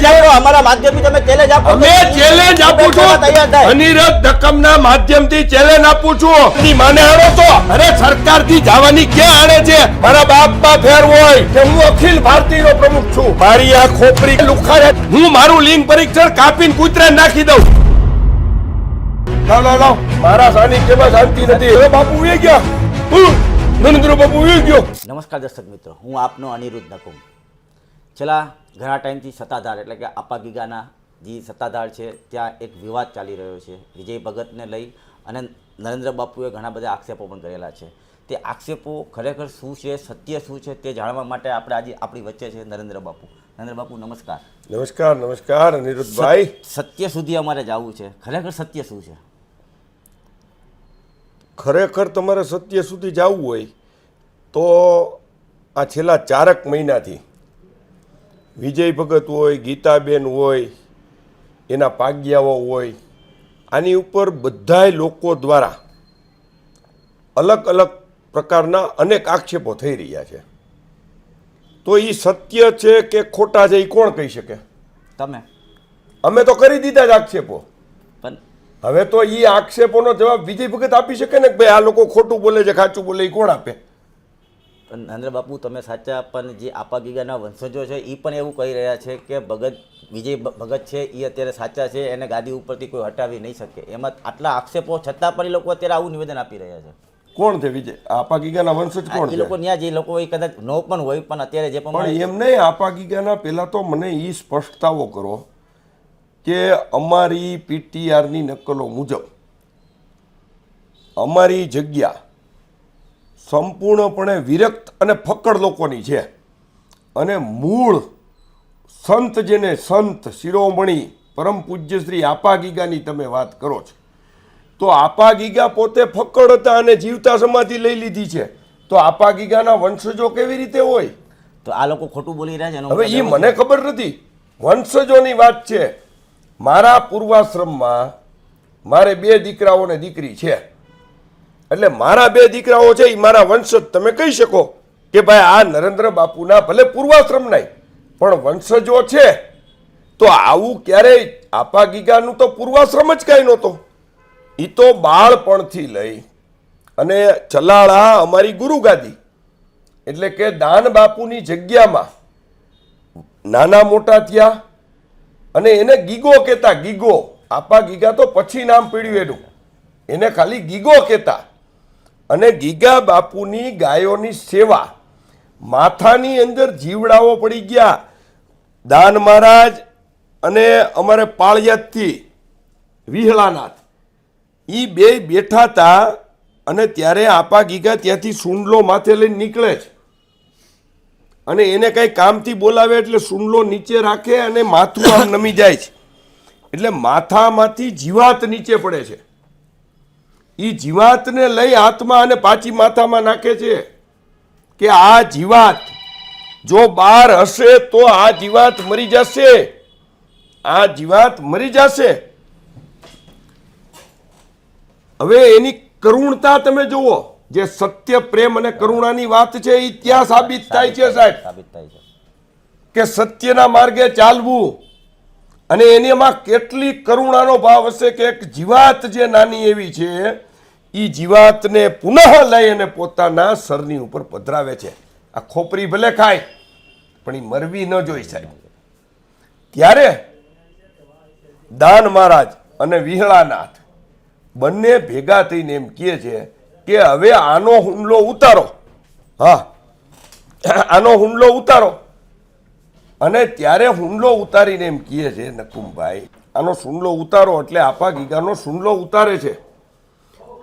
Challenge આપો અમારા માધ્યમથી તમે ચેલેન્જ આપો. અમે ચેલેન્જ આપું છું. અનિરત ધક્કમના માધ્યમથી ચેલેન્જ આપું છું. ની માને આણો તો. અરે સરકારથી જવાની ક્યાં આણે છે? મારા બાપમાં ફેર હોય કે હું અખિલ ભારતીયનો પ્રમુખ છું. મારી આ ખોપરી લુખારે હું મારું લિંગ પરીક્ષણ કાપીને કૂતરા નાખી દઉં. લાવ લાવ લાવ. મારા સાનિધ્યમાં શાંતિ નથી. હવે બાપુ ઉઈ ગયા. નરેન્દ્ર બાપુ ઉઈ ગયો. નમસ્કાર દર્શક મિત્રો હું આપનો અનિરુદ્ધ નકુમ. છેલ્લા ઘણા ટાઈમથી સત્તાધાર એટલે કે આપા ગીગાના જે સત્તાધાર છે ત્યાં એક વિવાદ ચાલી રહ્યો છે વિજય ભગતને લઈ અને નરેન્દ્ર બાપુએ ઘણા બધા આક્ષેપો પણ કરેલા છે. તે આક્ષેપો ખરેખર શું છે સત્ય શું છે તે જાણવા માટે આપણે આજે આપણી વચ્ચે છે નરેન્દ્ર બાપુ. નરેન્દ્ર બાપુ નમસ્કાર. નમસ્કાર નમસ્કાર અનિરુદ્ધભાઈ. સત્ય સુધી અમારે જવું છે. ખરેખર સત્ય શું છે? ખરેખર તમારે સત્ય સુધી જવું હોય તો આ છેલ્લા ચારક મહિનાથી વિજય ભગત હોય ગીતાબેન હોય એના પાગ્યાઓ હોય આની ઉપર બધાય લોકો દ્વારા અલગ અલગ પ્રકારના અનેક આક્ષેપો થઈ રહ્યા છે. તો એ સત્ય છે કે ખોટા છે એ કોણ કહી શકે? તમે. અમે તો કરી દીધા જ આક્ષેપો. હવે તો એ આક્ષેપોનો જવાબ વિજય ભગત આપી શકે ને કે ભાઈ આ લોકો ખોટું બોલે છે ખાચું બોલે એ કોણ આપે? પણ નરેન્દ્ર બાપુ તમે સાચા પણ જે આપા ગીગાના વંશજો છે એ પણ એવું કહી રહ્યા છે કે ભગત વિજય ભગત છે એ અત્યારે સાચા છે એને ગાદી ઉપરથી કોઈ હટાવી નહીં શકે. એમાં આટલા આક્ષેપો છતાં પણ એ લોકો અત્યારે આવું નિવેદન આપી રહ્યા છે. કોણ છે વિજય? આપા ગીગાના વંશજ કોણ છે? લોકો ત્યાં જે લોકો એ કદાચ નો પણ હોય પણ અત્યારે જે પણ એમ નહીં આપા ગીગાના પહેલાં તો મને એ સ્પષ્ટતાઓ કરો કે અમારી પીટીઆરની નકલો મુજબ અમારી જગ્યા સંપૂર્ણપણે વિરક્ત અને ફક્કડ લોકોની છે. અને મૂળ સંત જેને સંત શિરોમણી પરમ પૂજ્ય શ્રી આપા ગીગાની તમે વાત કરો છો. તો આપા ગીગા પોતે ફક્કડ હતા અને જીવતા સમાધિ લઈ લીધી છે. તો આપા ગીગાના વંશજો કેવી રીતે હોય? તો આ લોકો ખોટું બોલી રહ્યા છે હવે એ મને ખબર નથી. વંશજોની વાત છે. મારા પૂર્વાશ્રમમાં મારે બે દીકરાઓ ને દીકરી છે. એટલે મારા બે દીકરાઓ છે એ મારા વંશજ. તમે કહી શકો કે ભાઈ, આ નરેન્દ્ર બાપુના ભલે પૂર્વાશ્રમ નહીં, પણ વંશજો છે. તો આવું ક્યારેય આપા ગીગાનું તો પૂર્વાશ્રમ જ કાંઈ નહોતો. એ તો બાળપણથી લઈ અને ચલાળા અમારી ગુરુગાદી. એટલે કે દાન બાપુની જગ્યામાં નાના મોટા થયા અને એને ગીગો કહેતા, ગીગો. આપા ગીગા તો પછી નામ પીડ્યું એનું. એને ખાલી ગીગો કહેતા. અને ગીગા બાપુની ગાયોની સેવા. માથાની અંદર જીવડાઓ પડી ગયા. દાન મહારાજ અને અમારે પાળિયાદથી વિહળાનાથ એ બે બેઠા હતા અને ત્યારે આપા ગીગા ત્યાંથી સુંડલો માથે લઈને નીકળે છે. અને એને કાંઈ કામથી બોલાવે એટલે સુંડલો નીચે રાખે અને માથું આમ નમી જાય છે. એટલે માથામાંથી જીવાત નીચે પડે છે. એ જીવાતને લઈ હાથમાં અને પાછી માથામાં નાખે છે કે આ જીવાત જો બહાર હશે તો આ જીવાત મરી જશે. આ જીવાત મરી જશે. હવે એની કરુણતા તમે જુઓ જે સત્ય પ્રેમ અને કરુણાની વાત છે એ ત્યાં સાબિત થાય છે સાહેબ. સાબિત થાય છે. કે સત્યના માર્ગે ચાલવું અને એનામાં કેટલી કરુણાનો ભાવ હશે કે એક જીવાત જે નાની એવી છે એ જીવાતને પુનઃ લઈ અને પોતાના સરની ઉપર પધરાવે છે. આ ખોપરી ભલે ખાય, પણ એ મરવી ન જોઈ સાહેબ. ત્યારે દાન મહારાજ અને વિહળાનાથ બંને ભેગા થઈને એમ કહે છે કે હવે આનો હુમલો ઉતારો. હા, આનો હુમલો ઉતારો. અને ત્યારે હુંડલો ઉતારીને એમ કહે છે, નકુમભાઈ, આનો સુંડલો ઉતારો એટલે આપા ગીગાનો સુંડલો ઉતારે છે.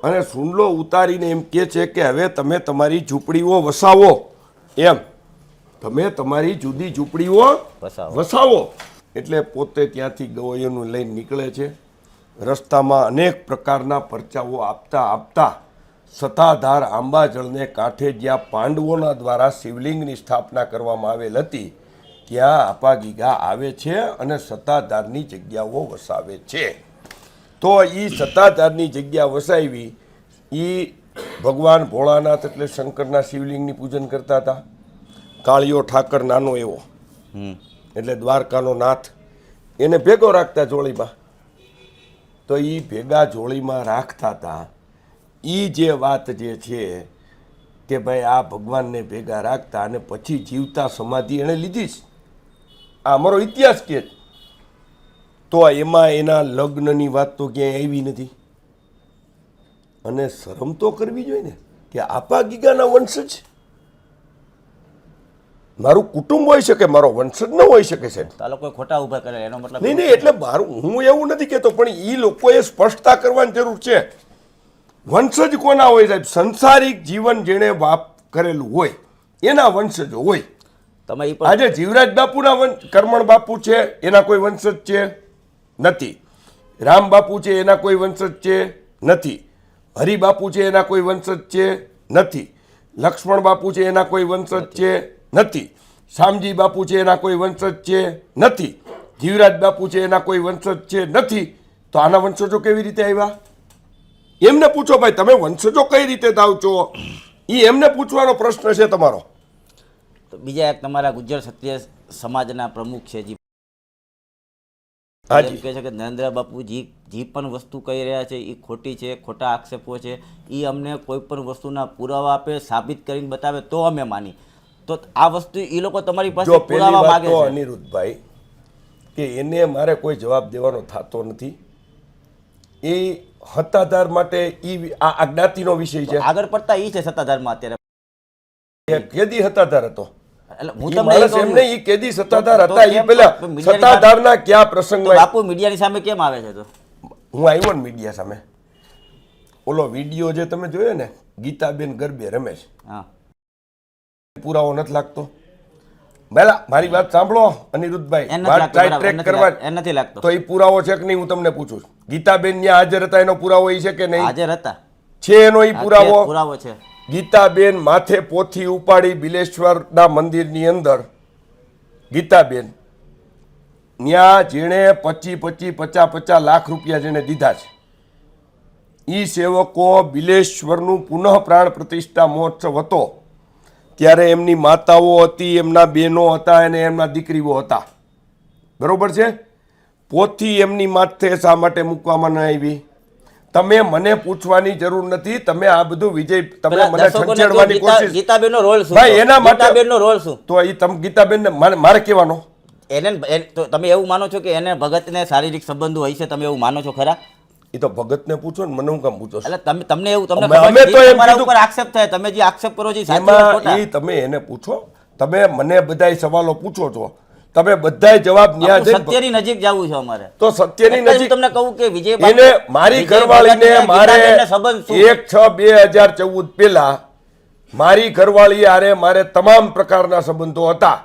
અને સુંડલો ઉતારીને એમ કહે છે કે હવે તમે તમારી ઝૂંપડીઓ વસાવો. એમ. તમે તમારી જુદી ઝૂંપડીઓ વસાવો. વસાવો. એટલે પોતે ત્યાંથી ગવૈયોનું લઈને નીકળે છે. રસ્તામાં અનેક પ્રકારના પરચાઓ આપતા આપતા સત્તાધાર આંબાજળને કાંઠે જ્યાં પાંડવોના દ્વારા શિવલિંગની સ્થાપના કરવામાં આવેલ હતી ત્યાં આપા ગીગા આવે છે અને સત્તાધારની જગ્યાઓ વસાવે છે. તો એ સત્તાધારની જગ્યા વસાવી એ ભગવાન ભોળાનાથ એટલે શંકરના શિવલિંગની પૂજન કરતા હતા. કાળિયો ઠાકર નાનો એવો. એટલે દ્વારકાનો નાથ. એને ભેગો રાખતા જોડીમાં તો એ ભેગા જોડીમાં રાખતા હતા. એ જે વાત જે છે કે ભાઈ આ ભગવાનને ભેગા રાખતા અને પછી જીવતા સમાધિ એણે લીધી જ આ અમારો ઇતિહાસ કે છે. તો એમાં એના લગ્નની વાત તો ક્યાંય આવી નથી. અને શરમ તો કરવી જોઈએ ને કે આપા ગીગાના વંશજ. મારું કુટુંબ હોઈ શકે મારો વંશજ ન હોઈ શકે છે આ લોકો ખોટા ઊભા કરે એનો મતલબ નહીં નહીં એટલે મારું હું એવું નથી કહેતો પણ એ લોકોએ સ્પષ્ટતા કરવાની જરૂર છે. વંશજ કોના હોય સાહેબ? સંસારિક જીવન જેણે વાપ કરેલું હોય એના વંશજો હોય. તમે આજે જીવરાજ બાપુના વંશ કરમણ બાપુ છે એના કોઈ વંશજ છે? નથી. રામ બાપુ છે એના કોઈ વંશજ છે નથી. હરિબાપુ છે એના કોઈ વંશજ છે નથી. લક્ષ્મણ બાપુ છે એના કોઈ વંશજ છે નથી. શામજી બાપુ છે એના કોઈ વંશજ છે નથી. જીવરાજ બાપુ છે એના કોઈ વંશજ છે નથી. તો આના વંશજો કેવી રીતે આવ્યા? એમને પૂછો ભાઈ તમે વંશજો કઈ રીતે થાવ છો? એ એમને પૂછવાનો પ્રશ્ન છે તમારો. તો બીજા એક તમારા ગુજ્જર ક્ષત્રિય સમાજના પ્રમુખ છે જી. એમ કહે છે કે નરેન્દ્ર બાપુ જે પણ વસ્તુ કહી રહ્યા છે એ ખોટી છે ખોટા આક્ષેપો છે એ અમને કોઈ પણ વસ્તુના પુરાવા આપે સાબિત કરીને બતાવે તો અમે માની. તો આ વસ્તુ એ લોકો તમારી પાસે પુરાવા માગે છે. અનિરુદ્ધભાઈ કે એને મારે કોઈ જવાબ દેવાનો થતો નથી. એ હત્તાધાર માટે ઈ આ અજ્ઞાતિનો વિષય છે. આગળ પડતા એ છે સત્તાધારમાં અત્યારે. કેદી હત્તાધાર હતો? હું તમને એ માણસ કહું એમને ઈ કેદી સત્તાધાર હતા ઈ કેમ પેલા તો મીડિયાની સત્તાધારના કયા પ્રસંગમાં બાપુ મીડિયાની સામે કેમ આવે છે તો? હું આવ્યો ને મીડિયા સામે. ઓલો વીડિયો જે તમે જોયો ને ગીતાબેન ગરબે રમેશ. હા. પુરાવો નથી લાગતો. પહેલા મારી વાત સાંભળો અનિરુદ્ધભાઈ. વાત લાગતો ટ્રાય બરાબર, ટ્રેક કરવા એ નથી લાગતો. તો એ પુરાવો છે કે નહીં હું તમને પૂછું ગીતાબેન ત્યાં હાજર હતા એનો પુરાવો એ છે કે નહીં? હાજર હતા. છે એનો એ પુરાવો? પુરાવો છે. ગીતાબેન માથે પોથી ઉપાડી બિલેશ્વરના મંદિરની અંદર. ગીતાબેન ત્યાં જેણે પચી પચી પચાસ પચાસ લાખ રૂપિયા જેણે દીધા છે. એ સેવકો બિલેશ્વરનું પુનઃ પ્રાણ પ્રતિષ્ઠા મહોત્સવ હતો. ત્યારે એમની માતાઓ હતી, એમના બહેનો હતા અને એમના દીકરીઓ હતા. બરાબર છે? પોથી એમની માથે શા માટે મૂકવામાં ન આવી? તમે મને પૂછવાની જરૂર નથી તમે આ બધું વિજય તમે મને છંછેડવાની કોશિશ ગીતાબેનનો રોલ શું ભાઈ, એના માટે- ગીતાબેનનો રોલ શું? તો એ તમે ગીતાબેનને મારે કહેવાનો. એને તો તમે એવું માનો છો કે એને ભગતને શારીરિક સંબંધો હોય છે તમે એવું માનો છો ખરા? એ તો ભગતને પૂછો ને મને હું કામ પૂછો એટલે તમે તમને એવું તમને અમે- તો એમ ઉપર આક્ષેપ થાય તમે જે આક્ષેપ કરો છો એમાં? એ તમે એને પૂછો તમે મને બધાય સવાલો પૂછો છો. તમે બધાય જવાબ ન્યા આપણું સત્યની નજીક જવું છે અમારે. તો સત્યની એટલે જ હું નજીક તમને કહું કે વિજય એને મારી ઘરવાળીને મારે એક છ બે હજાર ચૌદ પેલા મારી ઘરવાળી આરે મારે તમામ પ્રકારના સંબંધો હતા.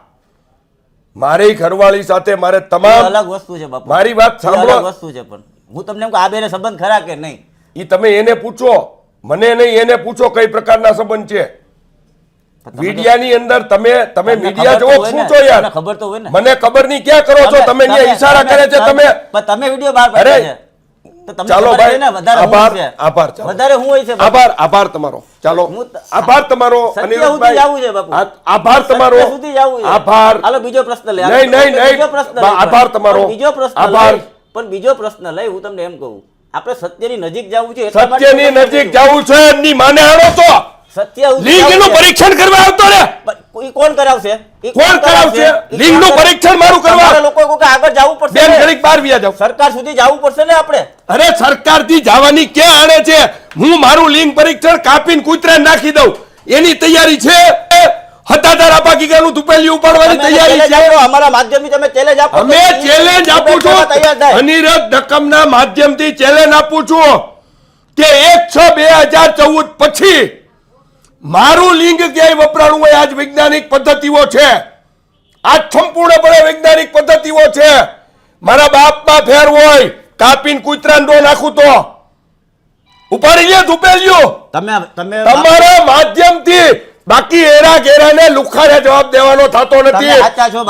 મારી ઘરવાળી સાથે મારે તમામ અલગ વસ્તુ છે બાપુ. મારી વાત સાંભળો. વસ્તુ છે પણ. હું તમને આ બેને સંબંધ ખરા કે નહીં? એ તમે એને પૂછો. મને નહીં એને પૂછો કઈ પ્રકારના સંબંધ છે. મીડિયાની અંદર તમે તમે મીડિયા જોવો શું છો યાર ખબર તો હોય ને. મને ખબર નહીં ક્યાં કરો છો તમે ઈશારા કરે છે તમે પણ તમે વિડિયો બહાર પાડ્યા છે ચાલો ભાઈ છે આભાર આભાર વધારે હું હોય છે આભાર આભાર તમારો ચાલો આભાર તમારો અનિરુદ્ધભાઈ. જવું છે બાપુ. આ- આભાર તમારો સુધી જવું છે. આભાર હાલો બીજો પ્રશ્ન લે નહીં, નહીં, નહીં. બીજો પ્રશ્ન આભાર તમારો. બીજો પ્રશ્ન આભાર. પણ બીજો પ્રશ્ન લઈ હું તમને એમ કહું આપણે સત્યની નજીક જવું છે સત્યની નજીક જવું છે એમની માને આવો તો સત્ય પરીક્ષણ કરવા આવતો રે. કોણ કરાવશે? કોણ કરાવશે? ઈ લિંગનું પરીક્ષણ મારું કરવા. લોકો કોકે આગળ જવું પડશે બેન ઘડીક બાર વ્યા જાવ સરકાર સુધી જવું પડશે ને આપણે? અરે સરકારથી જવાની ક્યાં આણે છે? હું મારું લિંગ પરીક્ષણ કાપીને કૂતરા નાખી દઉં. એની તૈયારી છે? હતાધાર આપા ગયેલું તુપેલિયું ઉપાડવાની તૈયારી છે? અમારા માધ્યમથી તમે challenge આપો અમે ચેલેન્જ આપું છું. અનિરત દકમના માધ્યમથી ચેલેન્જ આપું છું. કે એક છ બે હજાર ચૌદ પછી મારું લિંગ ક્યાંય વપરાણું હોય આજ વૈજ્ઞાનિક પદ્ધતિઓ છે. આજ સંપૂર્ણપણે વૈજ્ઞાનિક પદ્ધતિઓ છે. મારા બાપમાં ફેર હોય કાપીને કૂતરાને ડો નાખું તો. ઉપાડી લે ધૂપેલ્યું. તમે તમે તમારા માધ્યમથી બાકી એરા ઘેરાને લુખાને જવાબ દેવાનો થતો નથી.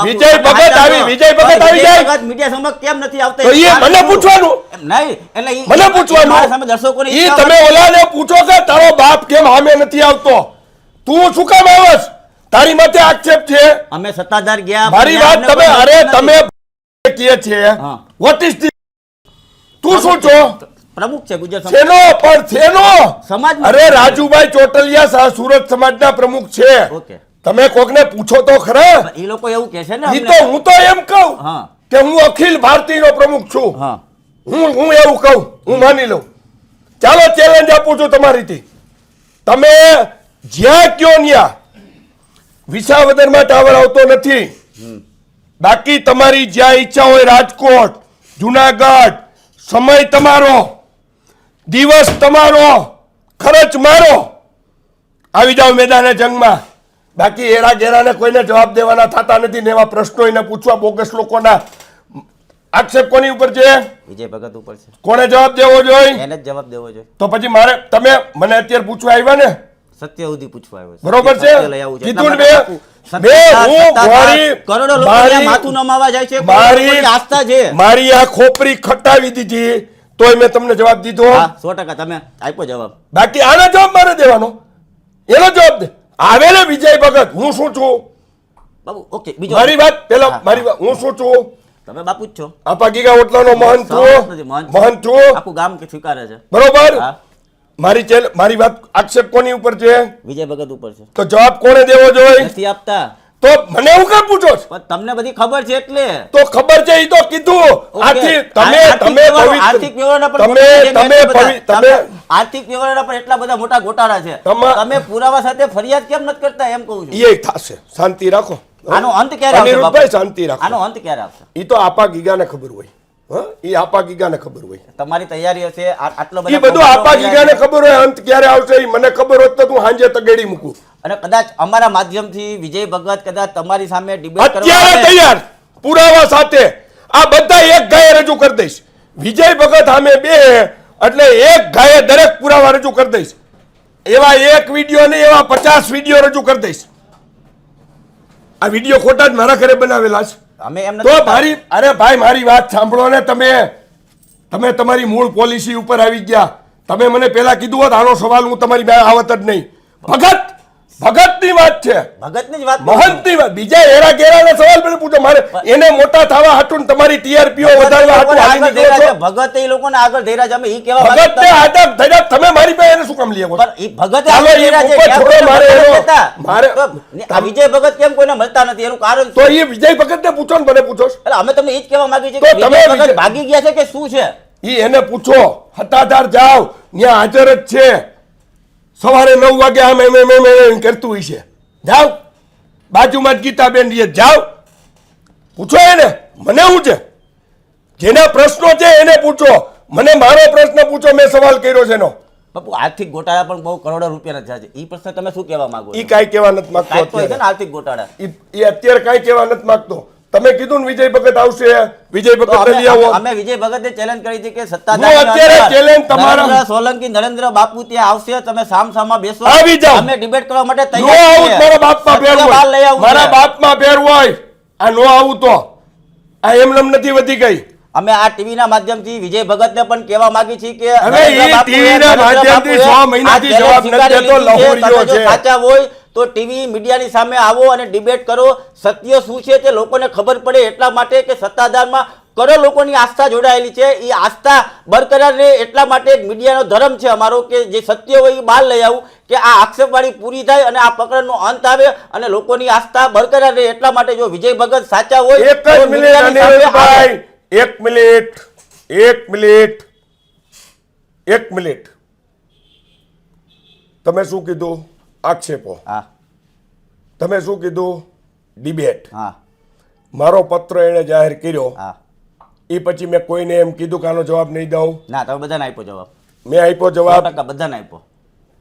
વિજય ભગત આવી વિજય ભગત આવી જાય. મીડિયા સમક્ષ કેમ નથી આવતા? એ મને પૂછવાનું. નહીં એટલે મને પૂછવાનું. સામે દર્શકોને ઈ તમે ઓલાને પૂછો કે તારો બાપ કેમ સામે નથી આવતો? તું શું કામ આવસ તારી માથે આક્ષેપ છે. અમે સત્તાધાર ગયા મારી વાત તમે અરે તમે કહે છે વોટ ઇઝ તું શું છો? પ્રમુખ છે ગુજરાત સમાજ. પણ શેનો સમાજ અરે રાજુભાઈ ચોટલિયા સુરત સમાજના પ્રમુખ છે. ઓકે. તમે કોકને પૂછો તો ખરા? એ લોકો એવું કહે છે ને એ તો હું તો એમ કહું હા. કે હું અખિલ ભારતીયનો પ્રમુખ છું. હા. હું હું એવું કહું હું માની લઉં. ચાલો ચેલેન્જ આપું છું તમારીથી તમે જ્યાં કયો ન્યા વિસાવદરમાં ટાવર આવતો નથી. બાકી તમારી જ્યાં ઈચ્છા હોય રાજકોટ જુનાગઢ સમય તમારો. દિવસ તમારો ખર્ચ મારો. આવી જાઓ મેદાને જંગમાં. બાકી એરા ઘેરાને કોઈને જવાબ દેવાના થતા નથી ને એવા પ્રશ્નો એને પૂછવા બોગસ લોકોના. આક્ષેપ કોની ઉપર છે? વિજય ભગત ઉપર છે. કોને જવાબ દેવો જોઈએ? એને જ જવાબ દેવો જોઈએ. તો પછી મારે તમે મને અત્યારે પૂછવા આવ્યા ને? સત્ય સુધી પૂછવા આવ્યો છે. બરોબર છે. કીધું બે? બે હું મારી કરોડો લોકો મારી- માથું નમાવા જાય છે. મારી આસ્થા છે. મારી આ ખોપરી ખટાવી દીધી. તોય મેં તમને જવાબ દીધો. હા સો ટકા તમે આપ્યો જવાબ. બાકી આનો જવાબ મારે દેવાનો. એનો જવાબ દે. આવે ને વિજય ભગત હું શું છું? બાબુ ઓકે બીજો. મારી વાત પેલા મારી વાત હું શું છું? તમે બાપુ જ છો. આપા ગીગા ઓટલાનો મહંત છું. મહંત. છું. આખું ગામ કે સ્વીકારે છે. બરોબર? હા. મારી ચેલ મારી વાત આક્ષેપ કોની ઉપર છે? વિજય ભગત ઉપર છે. તો જવાબ કોને દેવો જોઈએ? નથી આપતા. તો મને હું કેમ પૂછો? પણ તમને બધી ખબર છે એટલે. તો ખબર છે એ તો કીધું. આથી તમે તમે આર્થિક વ્યવહારના પણ તમે તમે તમે આર્થિક વ્યવહારના પણ એટલા બધા મોટા ગોટાળા છે. તમે પુરાવા સાથે ફરિયાદ કેમ નથી કરતા એમ કહું છું. એ થશે. શાંતિ રાખો. આનો અંત ક્યારે આવશે અનિરુદ્ધભાઈ શાંતિ રાખો. આનો અંત ક્યારે આવશે? એ તો આપા ગીગાને ખબર હોય. એ આપા ગીગાને ખબર હોય. તમારી તૈયારી હશે આટલો બધો બધું આપા ગીગાને ખબર હોય અંત ક્યારે આવશે એ મને ખબર હોત તો તું સાંજે તગેડી મૂકું. અને કદાચ અમારા માધ્યમથી વિજય ભગત કદાચ તમારી સામે ડિબેટ અત્યારે તૈયાર. પુરાવા સાથે આ બધા એક ગાયે રજૂ કરી દઈશ. વિજય ભગત સામે બે એટલે એક ગાયે દરેક પુરાવા રજૂ કરી દઈશ. એવા એક વીડિયો ને એવા પચાસ વીડિયો રજૂ કરી દઈશ. આ વીડિયો ખોટા જ મારા ઘરે બનાવેલા છે. અમે એમ તો મારી અરે ભાઈ મારી વાત સાંભળો ને તમે તમે તમારી મૂળ પોલિસી ઉપર આવી ગયા. તમે મને પેલા કીધું હોત આનો સવાલ હું તમારી બે આવત જ નહીં. ભગત ભગતની વાત છે. ભગતની જ વાત મહંતની વાત. બીજા હેરા ગેરાના સવાલ પણ પૂછો. મારે એને મોટા થવા હાટું તમારી ટીઆરપીઓ વધારવા હાટું આગળ નીકળો છે. ભગત એ લોકોને આગળ ધેરા છે. અમે ઈ કેવા ભગત ને હતા. આદમ તમે મારી પાસે એને શું કામ લઈ પણ ઈ ભગત ચાલો આગળ ઈ છે. છોડો, મારે એનો- મારે- આ વિજય ભગત કેમ કોઈને મળતા નથી? એનું કારણ તો ઈ વિજય ભગત ને પૂછો ને મને પૂછો. એટલે અમે તમને ઈ જ કહેવા માંગીએ છીએ કે તમે વિજય ભગત ભાગી ગયા છે કે શું છે? ઈ એને પૂછો. હતાધાર જાવ ત્યાં હાજર જ છે. સવારે નવ વાગે આમ એમ એમ એમ એમ કરતું હોય છે. જાઓ. બાજુમાં જ ગીતાબેન રીએ જાઓ. પૂછો એને મને શું છે? જેના પ્રશ્નો છે એને પૂછો. મને મારો પ્રશ્ન પૂછો મેં સવાલ કર્યો છે એનો. બાપુ આર્થિક ગોટાળા પણ બહુ કરોડો રૂપિયાના થયા છે. એ પ્રશ્ન તમે શું કહેવા માંગો એ કાંઈ કહેવા નથી માંગતો આર્થિક ગોટાળા. ઈ અત્યારે કાંઈ કહેવા નથી માંગતો. તમે કીધું ને વિજય ભગત આવશે વિજય ભગત લઈ અમે આવો. અમે વિજય ભગતને ચેલેન્જ કરી છે કે અત્યારે તમારા- સોલંકી નરેન્દ્ર બાપુ ત્યાં આવશે તમે સામ સામા બેસો. આવી જાઓ. અમે ડિબેટ કરવા માટે તૈયાર મારા બાપમાં ભેર સત્ય હોય મારા બાપમાં ભેર હોય. આ નો આવું તો. આ એમનેમ નથી વધી ગઈ. અમે આ ટીવી ના માધ્યમથી વિજય ભગત ને પણ કહેવા માંગી છીએ કે હવે નરેન્દ્ર ઈ બાપુએ, TV ના માધ્યમથી બાપુએ મહિનાથી જવાબ નથી દેતો, સ્વીકારી લીધી છે. લહોરિયો છે. સાચા હોય તો ટીવી મીડિયાની સામે આવો અને ડિબેટ કરો. સત્ય શું છે તે લોકોને ખબર પડે એટલા માટે કે સત્તાધારમાં કરો લોકોની આસ્થા જોડાયેલી છે. એ આસ્થા બરકરાર રહે એટલા માટે મીડિયાનો ધર્મ છે અમારો કે જે સત્ય હોય એ બહાર લઈ આવું કે આ આક્ષેપવાળી પૂરી થાય અને આ પકડનો અંત આવે અને લોકોની આસ્થા બરકરાર રહે એટલા માટે જો વિજય ભગત સાચા હોય એક મિનિટ એક મિનિટ એક મિનિટ એક મિનિટ. તમે શું કીધું? આક્ષેપો. હા. તમે શું કીધું? ડિબેટ. હા. મારો પત્ર એણે જાહેર કર્યો. હા. એ પછી મેં કોઈને એમ કીધું કે આનો જવાબ નહીં દઉં. ના તમે બધાને આપ્યો જવાબ. મેં આપ્યો જવાબ. ટકા બધાને આપ્યો.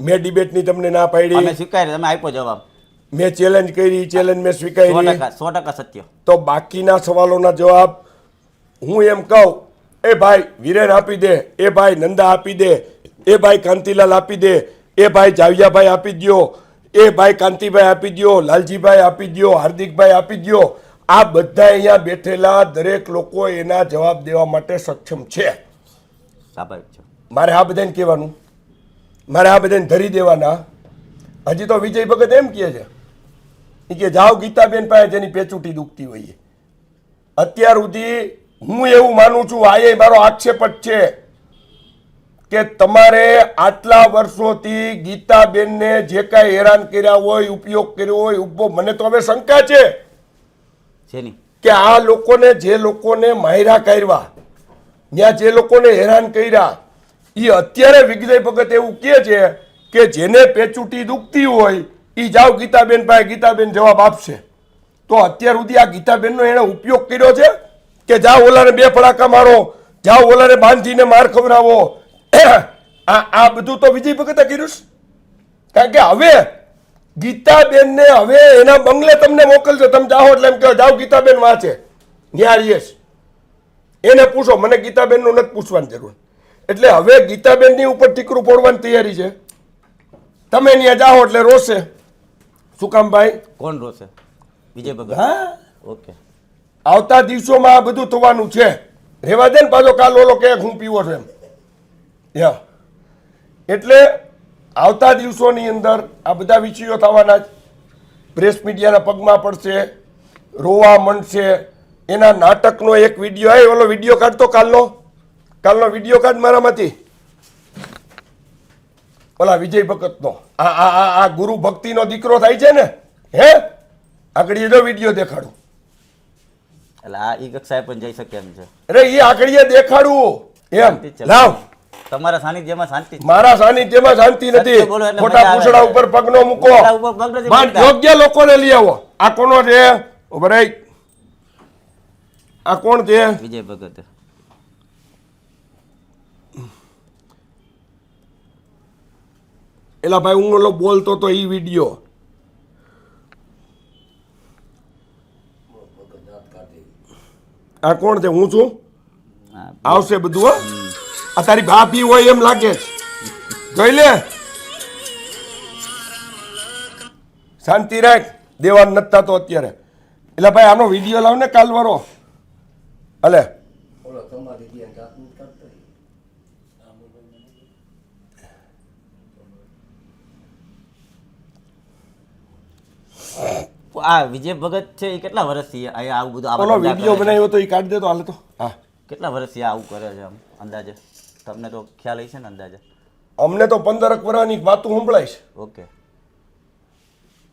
મેં ડિબેટની તમને ના પાડી. સ્વીકારી તમે આપ્યો જવાબ. મેં ચેલેન્જ કરી ચેલેન્જ મેં સ્વીકારી. સો ટકા સત્ય. તો બાકીના સવાલોના જવાબ હું એમ કહું એ ભાઈ વિરેન આપી દે એ ભાઈ નંદા આપી દે એ ભાઈ કાંતિલાલ આપી દે એ ભાઈ જાવિયાભાઈ આપી દો એ ભાઈ કાંતિભાઈ આપી દો લાલજીભાઈ આપી દો હાર્દિકભાઈ આપી દો આ બધા અહીંયા બેઠેલા દરેક લોકો એના જવાબ દેવા માટે સક્ષમ છે. મારે આ બધાને કહેવાનું? મારે આ બધાને ધરી દેવાના? હજી તો વિજય ભગત એમ કહે છે. એ કે જાઓ ગીતાબેન પાસે જેની પેચૂટી દુખતી હોય અત્યાર સુધી હું એવું માનું છું આ એ મારો આક્ષેપ જ છે. કે તમારે આટલા વર્ષોથી ગીતાબેનને જે કાંઈ હેરાન કર્યા હોય ઉપયોગ કર્યો હોય ઊભો મને તો હવે શંકા છે કે આ લોકોને જે લોકોને માયરા કર્યા ત્યાં જે લોકોને હેરાન કર્યા એ અત્યારે વિજય ભગત એવું કહે છે કે જેને પેચુટી દુખતી હોય એ જાઓ ગીતાબેન પાસે ગીતાબેન જવાબ આપશે. તો અત્યાર સુધી આ ગીતાબેનનો એણે ઉપયોગ કર્યો છે? કે જાઓ ઓલાને બે ફડાકા મારો જાઓ ઓલાને બાંધીને માર ખવડાવો આ આ બધું તો વિજય ભગતે કર્યું કારણ કે હવે ગીતાબેનને હવે એના બંગલે તમને મોકલશે તમે જાઓ એટલે એમ કહો જાઓ ગીતાબેન વાંચે. ન્યા યસ એને પૂછો મને ગીતાબેનનું નથી પૂછવાની જરૂર. એટલે હવે ગીતાબેનની ઉપર ટીકરું ફોડવાની તૈયારી છે. તમે ત્યાં જાઓ એટલે રોશે. શું કામ ભાઈ? કોણ રોશે? વિજય ભગત. હા? ઓકે. આવતા દિવસોમાં આ બધું થવાનું છે. રેવા દે ને પાછો કાલ ઓલો કે હું પીવો છું એમ. એટલે આવતા દિવસોની અંદર આ બધા વિષયો થવાના જ. પ્રેસ મીડિયાના પગમાં પડશે રોવા મંડશે. એના નાટકનો એક વીડિયો આવે ઓલો વીડિયો કાઢતો કાલનો. કાલનો વીડિયો કાઢ મારામાંથી. ઓલા વિજય ભગતનો. આ આ આ આ ગુરુ ભક્તિનો દીકરો થાય છે ને? હે? આગળ એનો વીડિયો દેખાડું. એટલે આ ઈ કક્ષાએ પણ જઈ શકે એમ છે. અરે એ આકડીએ દેખાડવું એમ. લાવ. તમારા સાનિધ્યમાં શાંતિ મારા સાનિધ્યમાં શાંતિ નથી. ખોટા પૂછડા ઉપર મૂકો. પગ બાર યોગ્ય લોકોને લઈ આવો. આ કોનો છે? ઊભો આ કોણ છે? વિજય ભગત. એલા ભાઈ હું ઓલો બોલતો તો ઈ વિડિયો. આ કોણ છે? હું છું? આવશે બધું હો. આ તારી ભાભી હોય એમ લાગે છે. જોઈ લે. શાંતિ રાખ. દેવાન નતા તો અત્યારે. એટલે ભાઈ આનો વીડિયો લાવ ને કાલવારો. અલે. આ વિજય ભગત છે એ કેટલા વર્ષથી અહીંયા આવું બધું આ વીડિયો બનાવ્યો તો એ કાઢી દેતો. હાલ તો. હા. કેટલા વર્ષથી આવું કરે છે આમ અંદાજે? તમને તો ખ્યાલ હશે ને અંદાજે? અમને તો પંદરક વર્ષની વાતું સંભળાય છે. ઓકે.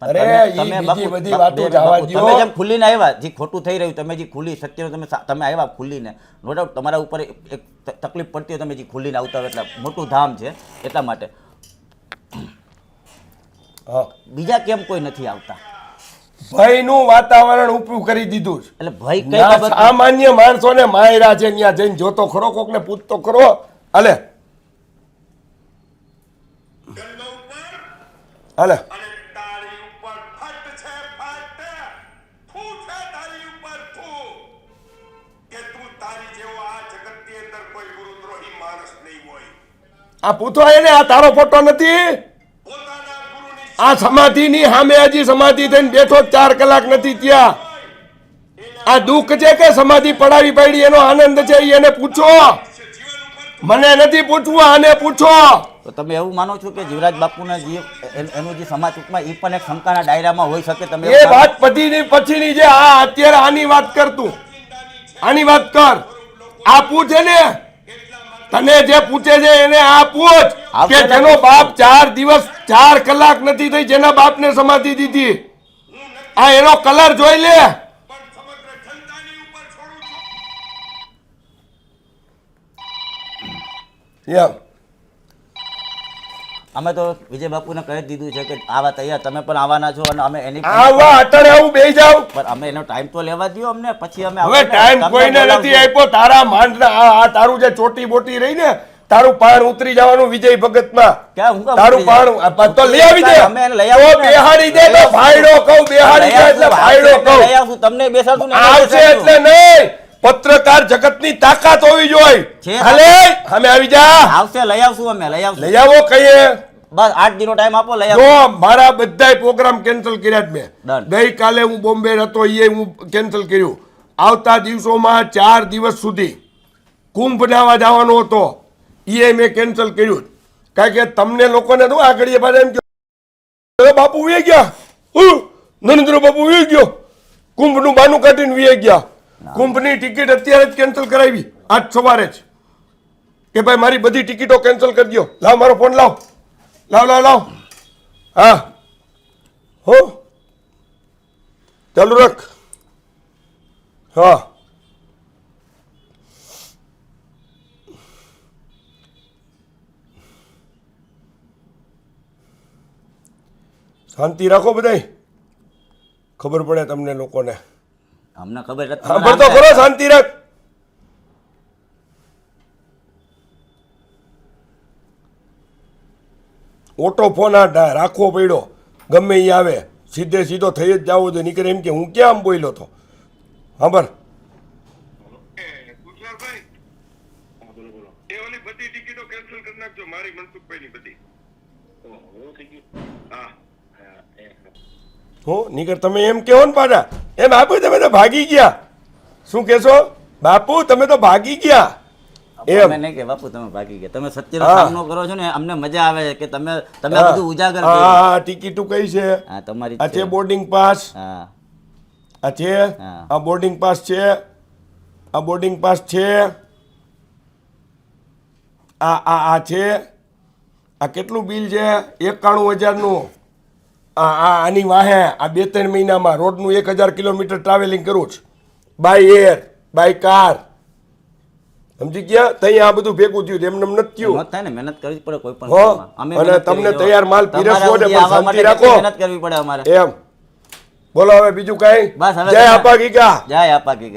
અરે, બીજી બધી વાતો જવા દો તમે જેમ ખુલીને આવ્યા જે ખોટું થઈ રહ્યું તમે જે ખુલી સત્યનો તમે તમે આવ્યા ખુલીને નો ડાઉટ તમારા ઉપર એક તકલીફ પડતી હોય તમે જે ખુલીને આવતા હોય એટલે મોટું ધામ છે એટલા માટે. બીજા કેમ કોઈ નથી આવતા? ભયનું વાતાવરણ ઊભું કરી દીધું છે. એટલે ભય સામાન્ય માણસોને માયરા છે ત્યાં જઈને જોતો ખરો કોકને પૂછતો ખરો. તારી જેવો આ આ એને આ તારો ફોટો નથી? આ સમાધિ સમાધિની સામે હજી સમાધિ થઈને બેઠો ચાર કલાક નથી ત્યાં આ દુઃખ છે કે સમાધિ પડાવી પડી એનો આનંદ છે એને પૂછો. મને નથી પૂછવું આને પૂછો. તો તમે એવું માનો છો કે જીવરાજ બાપુના જે એનું જે સમાજ ટૂંકમાં એ પણ એક શંકાના ડાયરામાં હોઈ શકે તમે એ વાત પછીની પછીની છે આ અત્યારે આની વાત કર તું. આની વાત કર. આ પૂછે ને. તને જે પૂછે છે એને આ પૂછ. કે જેનો બાપ ચાર દિવસ ચાર કલાક નથી થઈ જેના બાપને સમાધિ દીધી. આ એનો કલર જોઈ લે. એમ અમે તો વિજય બાપુને કહી દીધું છે કે આવા તૈયાર તમે પણ આવવાના છો અને અમે એની આવા અટણે હું બેહી જાવ પણ અમે એનો ટાઈમ તો લેવા દ્યો અમને પછી અમે હવે ટાઈમ કોઈને નથી આપ્યો. તારા માંડ આ તારું જે ચોટી બોટી રહી ને તારું પાણ ઉતરી જવાનું વિજય ભગતમાં. તારું પાણ તો લઈ આવી દે. અમે એને લઈ આવો બેહાડી દે તો ભાઈડો કહું બેહાડી દે એટલે ભાઈડો કહું. તમને બેસાડું આવશે એટલે નહીં. પત્રકાર જગતની તાકાત હોવી જોઈએ. હાલે અમે આવી જા. આવશે લઈ આવશું અમે લઈ આવશું. લઈ આવો કહીએ બસ આઠ દિનો ટાઈમ આપો લઈ આવો મારા બધાય પ્રોગ્રામ કેન્સલ કર્યા જ મેં. ગઈકાલે હું બોમ્બે હતો એ હું કેન્સલ કર્યું. આવતા દિવસોમાં ચાર દિવસ સુધી કુંભ નાવા જવાનો હતો. એ મેં કેન્સલ કર્યું. કારણ કે તમને લોકોને તો આગળ પાછા એમ કે બાપુ વે ગયા. નરેન્દ્ર બાપુ વે ગયો. કુંભનું બાનું કાઢીને વે ગયા. કુંભની ટિકિટ અત્યારે જ કેન્સલ કરાવી. આજ સવારે જ. કે ભાઈ, મારી બધી ટિકિટો કેન્સલ કરી દો લાવ મારો ફોન, લાવ. લાવ લાવ લાવ. હા. હો. ચાલુ રાખ. હા. શાંતિ રાખો બધાય. ખબર પડે તમને લોકોને. અમને ખબર નથી ખબર તો ખરો શાંતિ રાખ. ઓટો ફોન આ રાખવો પડ્યો. ગમે એ આવે સીધે સીધો થઈ જ જવો જોઈએ. નીકળે એમ કે હું ક્યાં આમ બોલ્યો તો? ખબર એ, તુષારભાઈ એ ઓલી બધી ટિકિટો કેન્સલ કરી નાખજો મારી મનસુખભાઈની બધી હા હો નીકળ તમે એમ કહો ને પાછા. એમ બાપુ તમે તો ભાગી ગયા. શું કહેશો? બાપુ તમે તો ભાગી ગયા. એમ. નહીં કે બાપુ તમે ભાગી ગયા. તમે સત્યનો. સામનો કરો છો ને અમને મજા આવે છે કે તમે તમે બધું ઉજાગર હા, ટિકિટો કઈ છે? હા તમારી આ છે. બોર્ડિંગ પાસ હા. આ છે? આ બોર્ડિંગ પાસ છે. આ બોર્ડિંગ પાસ છે. આ આ આ છે. આ કેટલું બિલ છે? એકાણું હજારનું. આ આની વાહે આ બે ત્રણ મહિનામાં રોડનું એક હજાર કિલોમીટર ટ્રાવેલિંગ કરું છું. બાય એર બાય કાર સમજી ગયા? તઈ આ બધું ભેગું થયું એમને એમ નથી થયું. થાય ને મહેનત કરવી પડે કોઈ પણ અને તમને તૈયાર માલ પીરસવો ને પણ શાંતિ રાખો. મહેનત કરવી પડે અમારે. એમ. બોલો હવે બીજું કઈ? જય આપા ગીગા. જય આપા કી